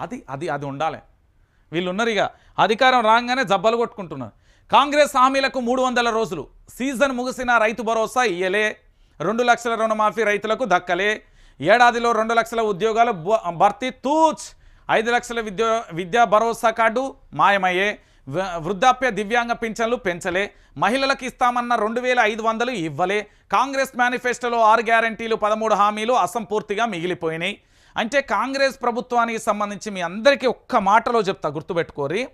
అది అది అది ఉండాలి. వీళ్ళు ఉన్నారు ఇక. అధికారం రాగానే జబ్బలు కొట్టుకుంటున్నారు. కాంగ్రెస్ హామీలకు మూడు వందల రోజులు. సీజన్ ముగిసిన రైతు భరోసా ఇయ్యలే. రెండు లక్షల రుణమాఫీ రైతులకు దక్కలే. ఏడాదిలో రెండు లక్షల ఉద్యోగాలు భర్తీ తూచ్. ఐదు లక్షల విద్యా విద్యా భరోసా కార్డు మాయమయ్యే. వృద్ధాప్య దివ్యాంగ పింఛన్లు పెంచలే. మహిళలకు ఇస్తామన్న రెండు వేల ఐదు వందలు ఇవ్వలే. కాంగ్రెస్ మేనిఫెస్టోలో ఆరు గ్యారంటీలు పదమూడు హామీలు అసంపూర్తిగా మిగిలిపోయినాయి. అంటే కాంగ్రెస్ ప్రభుత్వానికి సంబంధించి మీ అందరికీ ఒక్క మాటలో చెప్తా గుర్తుపెట్టుకోరి.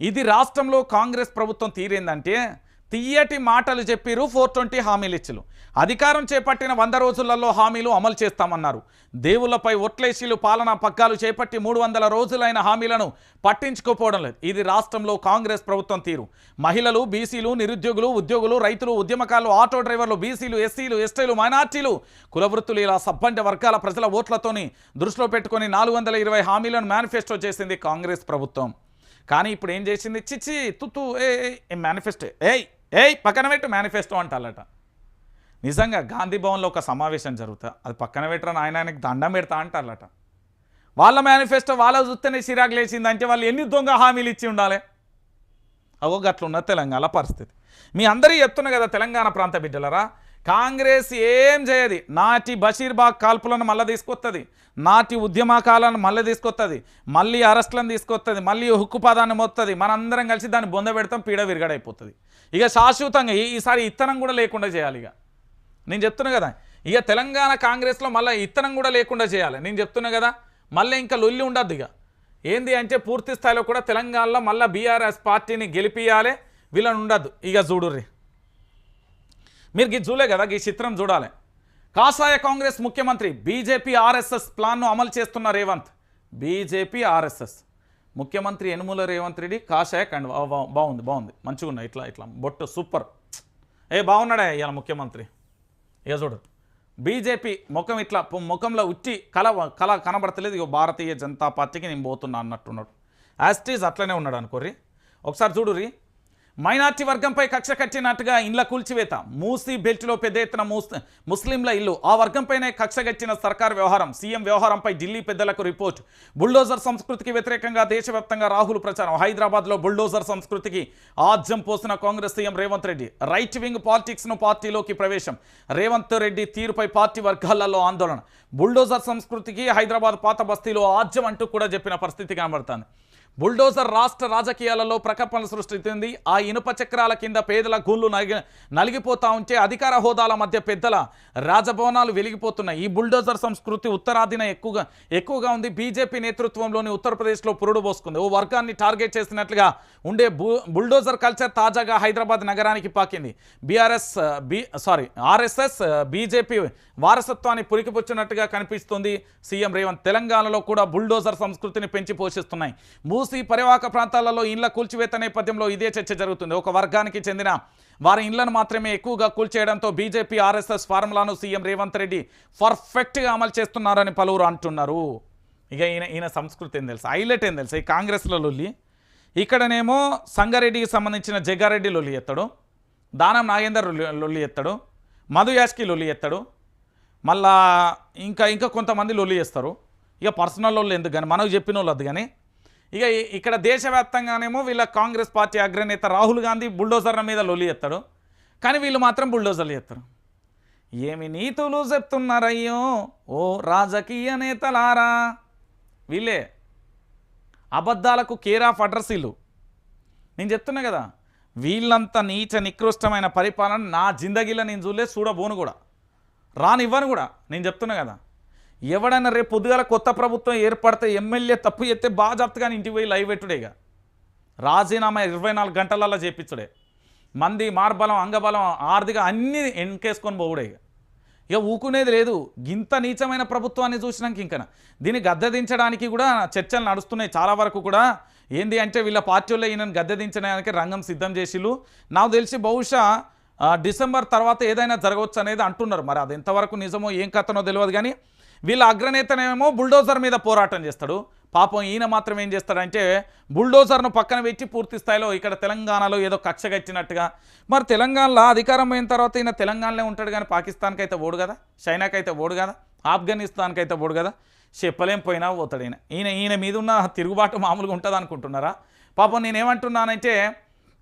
ఇది రాష్ట్రంలో కాంగ్రెస్ ప్రభుత్వం తీరేందంటే తీయటి మాటలు చెప్పిరు ఫోర్ ట్వంటీ హామీలు ఇచ్చులు అధికారం చేపట్టిన వంద రోజులలో హామీలు అమలు చేస్తామన్నారు. దేవుళ్ళపై ఒట్లేసీలు పాలనా పగ్గాలు చేపట్టి మూడు వందల రోజులైన హామీలను పట్టించుకోపోవడం లేదు. ఇది రాష్ట్రంలో కాంగ్రెస్ ప్రభుత్వం తీరు. మహిళలు బీసీలు నిరుద్యోగులు ఉద్యోగులు రైతులు ఉద్యమకారులు ఆటో డ్రైవర్లు బీసీలు ఎస్సీలు ఎస్టీలు మైనార్టీలు కులవృత్తులు ఇలా సబ్బండ వర్గాల ప్రజల ఓట్లతోని దృష్టిలో పెట్టుకొని నాలుగు వందల ఇరవై హామీలను మేనిఫెస్టో చేసింది కాంగ్రెస్ ప్రభుత్వం. కానీ ఇప్పుడు ఏం చేసింది? చిచ్చి తుత్తు ఏ మేనిఫెస్టో ఏయ్ ఏయ్ పక్కన పెట్టు మేనిఫెస్టో అంటాలట. నిజంగా గాంధీ భవన్లో ఒక సమావేశం జరుగుతా అది పక్కన పెట్టరా ఆయన ఆయనకి దండం పెడతా అంటారట. వాళ్ళ మేనిఫెస్టో వాళ్ళ చూస్తేనే చిరాకు లేచింది అంటే వాళ్ళు ఎన్ని దొంగ హామీలు ఇచ్చి ఉండాలి? అవో గట్లున్న తెలంగాణ పరిస్థితి. మీ అందరికీ చెప్తున్నా కదా తెలంగాణ ప్రాంత బిడ్డలరా కాంగ్రెస్ ఏం చేయది? నాటి బషీర్బాగ్ కాల్పులను మళ్ళీ తీసుకొస్తుంది నాటి ఉద్యమకాలను మళ్ళీ తీసుకొస్తుంది మళ్ళీ అరెస్టులను తీసుకొస్తుంది మళ్ళీ హుక్కు పదాన్ని మోస్తుంది మనందరం కలిసి దాన్ని బొంద పెడతాం పీడ విరగడైపోతుంది. ఇక శాశ్వతంగా ఈసారి ఇత్తనం కూడా లేకుండా చేయాలి ఇక. నేను చెప్తున్నా కదా ఇక తెలంగాణ కాంగ్రెస్లో మళ్ళీ ఇత్తనం కూడా లేకుండా చేయాలి. నేను చెప్తున్నా కదా మళ్ళీ ఇంకా లొల్లి ఉండద్దు ఇక. ఏంది అంటే పూర్తి స్థాయిలో కూడా తెలంగాణలో మళ్ళీ బీఆర్ఎస్ పార్టీని గెలిపియాలి వీళ్ళని ఉండద్దు. ఇక చూడుర్రీ. మీరు గీ చూలే కదా ఈ చిత్రం చూడాలి. కాషాయ కాంగ్రెస్ ముఖ్యమంత్రి బీజేపీ ఆర్ఎస్ఎస్ ప్లాన్ను అమలు చేస్తున్న రేవంత్. BJP RSS. ముఖ్యమంత్రి ఎనుముల రేవంత్ రెడ్డి కాషాయ కండ్ బాగుంది బాగుంది. మంచిగా ఉన్నాయి ఇట్లా ఇట్లా. బొట్టు సూపర్. ఏ బాగున్నాడే ఇవాళ ముఖ్యమంత్రి? ఇక చూడు. బీజేపీ ముఖం ఇట్లా ముఖంలో ఉట్టి కళ కళ కనబడతలేదు. ఇక భారతీయ జనతా పార్టీకి నేను పోతున్నా అన్నట్టున్నాడు. యాస్టీజ్ అట్లనే ఉన్నాడు అనుకోర్రి. ఒకసారి చూడురి మైనార్టీ వర్గంపై కక్ష కట్టినట్టుగా ఇండ్ల కూల్చివేత. మూసీ బెల్ట్లో పెద్ద ఎత్తున మూస్ ముస్లింల ఇల్లు. ఆ వర్గంపైనే కక్ష కట్టిన సర్కార్ వ్యవహారం. సీఎం వ్యవహారంపై ఢిల్లీ పెద్దలకు రిపోర్ట్. బుల్డోజర్ సంస్కృతికి వ్యతిరేకంగా దేశవ్యాప్తంగా రాహుల్ ప్రచారం. హైదరాబాద్లో బుల్డోజర్ సంస్కృతికి ఆజ్యం పోసిన Congress CM Revanth Reddy. Right wing పాలిటిక్స్ను పార్టీలోకి ప్రవేశం. రేవంత్ రెడ్డి తీరుపై పార్టీ వర్గాలలో ఆందోళన. బుల్డోజర్ సంస్కృతికి హైదరాబాద్ పాత బస్తీలో ఆజ్యం అంటూ కూడా చెప్పిన పరిస్థితి కనబడుతుంది. బుల్డోజర్ రాష్ట్ర రాజకీయాలలో ప్రకంపనలు సృష్టిస్తుంది ఆ ఇనుప చక్రాల కింద పేదల గూళ్ళు నలిగి నలిగిపోతా ఉంటే అధికార హోదాల మధ్య పెద్దల రాజభవనాలు వెలిగిపోతున్నాయి. ఈ బుల్డోజర్ సంస్కృతి ఉత్తరాదిన ఎక్కువగా ఎక్కువగా ఉంది. బీజేపీ నేతృత్వంలోని ఉత్తరప్రదేశ్లో పురుడు పోసుకుంది. ఓ వర్గాన్ని టార్గెట్ చేసినట్లుగా ఉండే బు బుల్డోజర్ కల్చర్ తాజాగా హైదరాబాద్ నగరానికి పాకింది. BRS B sorry RSS BJP వారసత్వాన్ని పురికిపుచ్చినట్టుగా కనిపిస్తుంది. సీఎం రేవంత్ తెలంగాణలో కూడా బుల్డోజర్ సంస్కృతిని పెంచి పోషిస్తున్నాయి. మూసి పరివాహక ప్రాంతాలలో ఇండ్ల కూల్చివేత నేపథ్యంలో ఇదే చర్చ జరుగుతుంది. ఒక వర్గానికి చెందిన వారి ఇండ్లను మాత్రమే ఎక్కువగా కూల్చేయడంతో బీజేపీ ఆర్ఎస్ఎస్ ఫార్ములాను సీఎం రేవంత్ రెడ్డి పర్ఫెక్ట్గా అమలు చేస్తున్నారని పలువురు అంటున్నారు. ఇక ఈయన ఈయన సంస్కృతి ఏం తెలుసు? హైలైట్ ఏం తెలుసు? ఈ కాంగ్రెస్లో లొల్లి ఇక్కడనేమో సంగారెడ్డికి సంబంధించిన జగ్గారెడ్డి లొల్లి ఎత్తడు దానం నాగేందర్ లొల్లి- లొల్లి మధు యాష్కి లొల్లి ఎత్తడు మళ్ళా ఇంకా ఇంకా కొంతమంది లొల్లి చేస్తారు ఇక పర్సనల్ వాళ్ళు ఎందుకు కానీ మనకు చెప్పిన వాళ్ళు అది కానీ ఇక ఇక్కడ దేశవ్యాప్తంగానేమో వీళ్ళ కాంగ్రెస్ పార్టీ అగ్రనేత రాహుల్ గాంధీ బుల్డోజర్ల మీద లొలి ఎత్తాడు. కానీ వీళ్ళు మాత్రం బుల్డోజర్లు ఎత్తారు. ఏమి నీతులు చెప్తున్నారయ్యో? ఓ రాజకీయ నేతలారా? వీళ్ళే. అబద్ధాలకు కేర్ ఆఫ్ అడ్రస్ వీళ్ళు నేను చెప్తున్నా కదా వీళ్ళంత నీచ నికృష్టమైన పరిపాలన నా జిందగీలో నేను చూడలేదు చూడబోను కూడా. రానివ్వను కూడా. నేను చెప్తున్నా కదా ఎవడైనా రేపు పొద్దుగాల కొత్త ప్రభుత్వం ఏర్పడితే ఎమ్మెల్యే తప్పు చేస్తే బాజాప్తగా ఇంటికి పోయి లైవ్ పెట్టుడేగా రాజీనామా ఇరవై నాలుగు గంటలలో చేపించుడే మంది మార్బలం అంగబలం ఆర్థిక అన్నీ ఎన్కేసుకొని పోవుడే ఇక. ఇక ఊకునేది లేదు. గింత నీచమైన ప్రభుత్వాన్ని చూసినాక ఇంకా దీన్ని గద్దెదించడానికి కూడా చర్చలు నడుస్తున్నాయి. చాలా వరకు కూడా ఏంది అంటే వీళ్ళ పార్టీలో ఈయనను గద్దెదించడానికి రంగం సిద్ధం చేసిళ్ళు. నాకు తెలిసి బహుశా డిసెంబర్ తర్వాత ఏదైనా జరగవచ్చు అనేది అంటున్నారు. మరి అది ఎంతవరకు నిజమో ఏం కథనో తెలియదు కానీ వీళ్ళ అగ్రనేతనేమో బుల్డోజర్ మీద పోరాటం చేస్తాడు. పాపం ఈయన మాత్రం ఏం చేస్తాడంటే బుల్డోజర్ను పక్కన పెట్టి పూర్తి స్థాయిలో ఇక్కడ తెలంగాణలో ఏదో కక్ష మరి తెలంగాణలో అధికారం పోయిన తర్వాత ఈయన తెలంగాణలో ఉంటాడు కానీ పాకిస్తాన్కి అయితే ఓడు కదా? చైనాకి అయితే ఓడు కదా? ఆఫ్ఘనిస్తాన్కి అయితే ఓడు కదా? చెప్పలేం పోయినా పోతాడు ఈయన. ఈయన ఈయన మీద ఉన్న తిరుగుబాటు మామూలుగా ఉంటుంది అనుకుంటున్నారా పాపం నేనేమంటున్నానంటే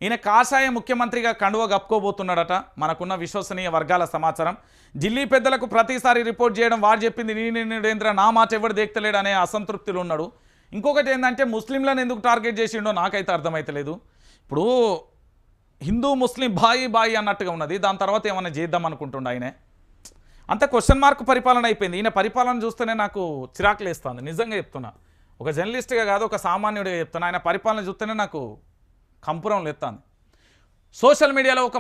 ఈయన కాషాయ ముఖ్యమంత్రిగా కండువ కప్పుకోబోతున్నాడట. మనకున్న విశ్వసనీయ వర్గాల సమాచారం. ఢిల్లీ పెద్దలకు ప్రతిసారి రిపోర్ట్ చేయడం వాడు చెప్పింది నేను నరేంద్ర నా మాట ఎవరు దేక్తలేడు అనే అసంతృప్తిలో ఉన్నాడు. ఇంకొకటి ఏంటంటే ముస్లింలను ఎందుకు టార్గెట్ చేసిండో నాకైతే అర్థమైతలేదు. ఇప్పుడు హిందూ ముస్లిం బాయి బాయి అన్నట్టుగా ఉన్నది. దాని తర్వాత ఏమైనా చేద్దాం అనుకుంటుండ ఆయనే. అంత క్వశ్చన్ మార్క్ పరిపాలన అయిపోయింది. ఈయన పరిపాలన చూస్తేనే నాకు చిరాకులు వేస్తుంది నిజంగా చెప్తున్నా. ఒక జర్నలిస్ట్గా కాదు ఒక సామాన్యుడిగా చెప్తున్నా. ఆయన పరిపాలన చూస్తేనే నాకు కంపురం లేస్తుంది సోషల్ మీడియాలో ఒక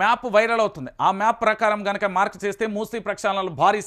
మ్యాప్ వైరల్ అవుతుంది. ఆ మ్యాప్ ప్రకారం కనుక మార్క్ చేస్తే మూసీ ప్రక్షాళనలు భారీ